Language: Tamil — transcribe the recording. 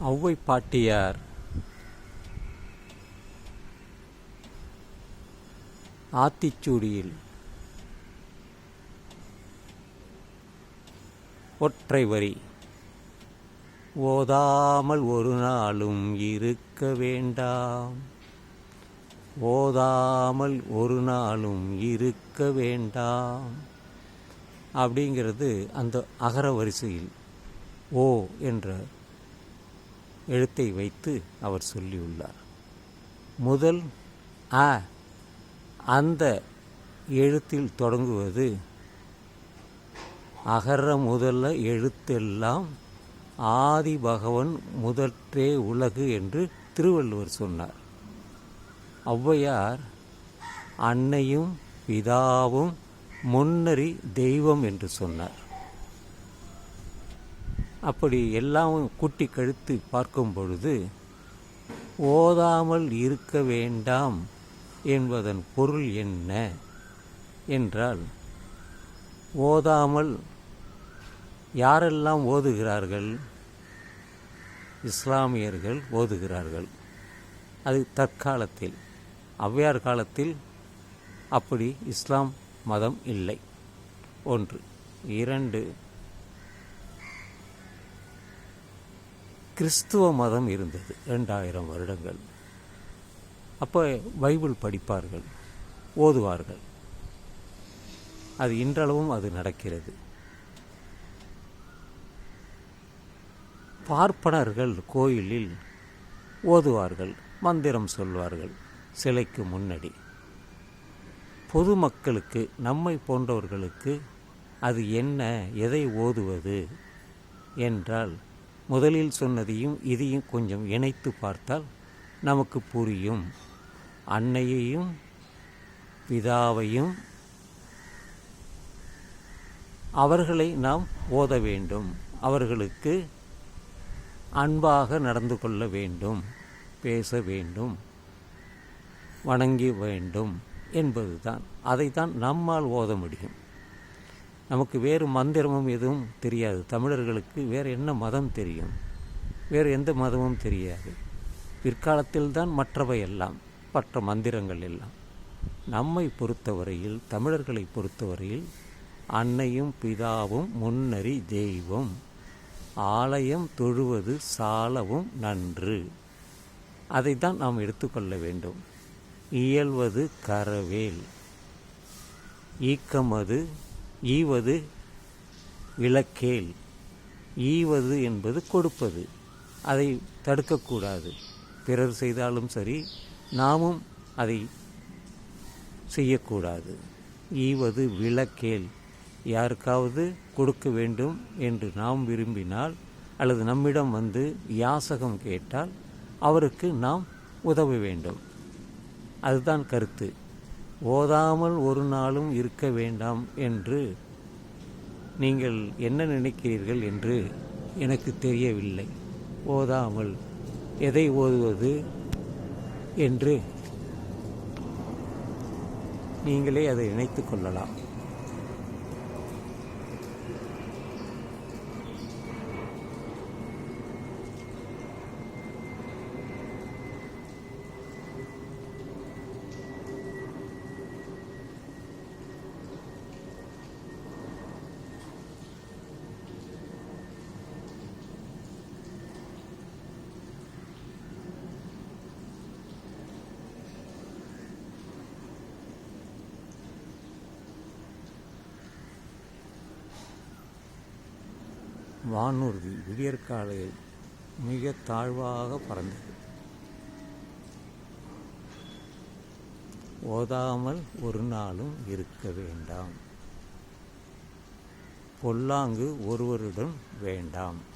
ஔவை பாட்டியார் ஆத்திச்சூடியில். ஒற்றை வரி. ஓதாமல் ஒரு நாளும் இருக்க வேண்டாம். ஓதாமல் ஒரு நாளும் இருக்க வேண்டாம். அப்படிங்கிறது அந்த அகர வரிசையில். ஓ என்ற எழுத்தை வைத்து அவர் சொல்லியுள்ளார். முதல் அ அந்த எழுத்தில் தொடங்குவது அகர முதல்ல எழுத்தெல்லாம் ஆதி பகவன் முதற்றே உலகு என்று திருவள்ளுவர் சொன்னார். ஔவையார் அன்னையும் பிதாவும் முன்னறி தெய்வம் என்று சொன்னார். அப்படி எல்லாம் குட்டி கழுத்து பார்க்கும் பொழுது ஓதாமல் இருக்க வேண்டாம் என்பதன் பொருள் என்ன? என்றால் ஓதாமல் யாரெல்லாம் ஓதுகிறார்கள்? இஸ்லாமியர்கள் ஓதுகிறார்கள். அது தற்காலத்தில் ஔவையார் காலத்தில் அப்படி இஸ்லாம் மதம் இல்லை. ஒன்று இரண்டு கிறிஸ்துவ மதம் இருந்தது. ரெண்டாயிரம் வருடங்கள். அப்போ பைபிள் படிப்பார்கள் ஓதுவார்கள். அது இன்றளவும் அது நடக்கிறது. பார்ப்பனர்கள் கோயிலில் ஓதுவார்கள் மந்திரம் சொல்வார்கள் சிலைக்கு முன்னாடி. பொதுமக்களுக்கு நம்மை போன்றவர்களுக்கு அது என்ன எதை ஓதுவது என்றால் முதலில் சொன்னதையும் இதையும் கொஞ்சம் இணைத்து பார்த்தால் நமக்கு புரியும். அன்னையையும் பிதாவையும் அவர்களை நாம் ஓத வேண்டும். அவர்களுக்கு அன்பாக நடந்து கொள்ள வேண்டும் பேச வேண்டும் வணங்கி வேண்டும் என்பதுதான். அதைத்தான் நம்மால் ஓத முடியும். நமக்கு வேறு மந்திரமும் எதுவும் தெரியாது. தமிழர்களுக்கு வேறு என்ன மதம் தெரியும்? வேறு எந்த மதமும் தெரியாது. பிற்காலத்தில்தான் மற்றவை எல்லாம் மற்ற மந்திரங்கள் எல்லாம். நம்மை பொறுத்தவரையில் தமிழர்களை பொறுத்தவரையில் அன்னையும் பிதாவும் முன்னறி தெய்வம். ஆலயம் தொழுவது சாலவும் நன்று. அதை தான் நாம் எடுத்துக்கொள்ள வேண்டும். இயல்வது கரவேல். ஈக்கமது ஈவது விளக்கேல். ஈவது என்பது கொடுப்பது. அதை தடுக்கக்கூடாது. பிறர் செய்தாலும் சரி நாமும் அதை செய்யக்கூடாது. ஈவது விளக்கேல். யாருக்காவது கொடுக்க வேண்டும் என்று நாம் விரும்பினால் அல்லது நம்மிடம் வந்து யாசகம் கேட்டால் அவருக்கு நாம் உதவ வேண்டும். அதுதான் கருத்து. ஓதாமல் ஒரு நாளும் இருக்க வேண்டாம் என்று நீங்கள் என்ன நினைக்கிறீர்கள் என்று எனக்கு தெரியவில்லை. ஓதாமல் எதை ஓதுவது என்று நீங்களே அதை நினைத்து கொள்ளலாம். வானூர்தி விடியற்காலையில் மிக தாழ்வாக பறந்தது. ஓதாமல் ஒரு நாளும் இருக்க வேண்டாம். பொல்லாங்கு ஒருவருடன் வேண்டாம்.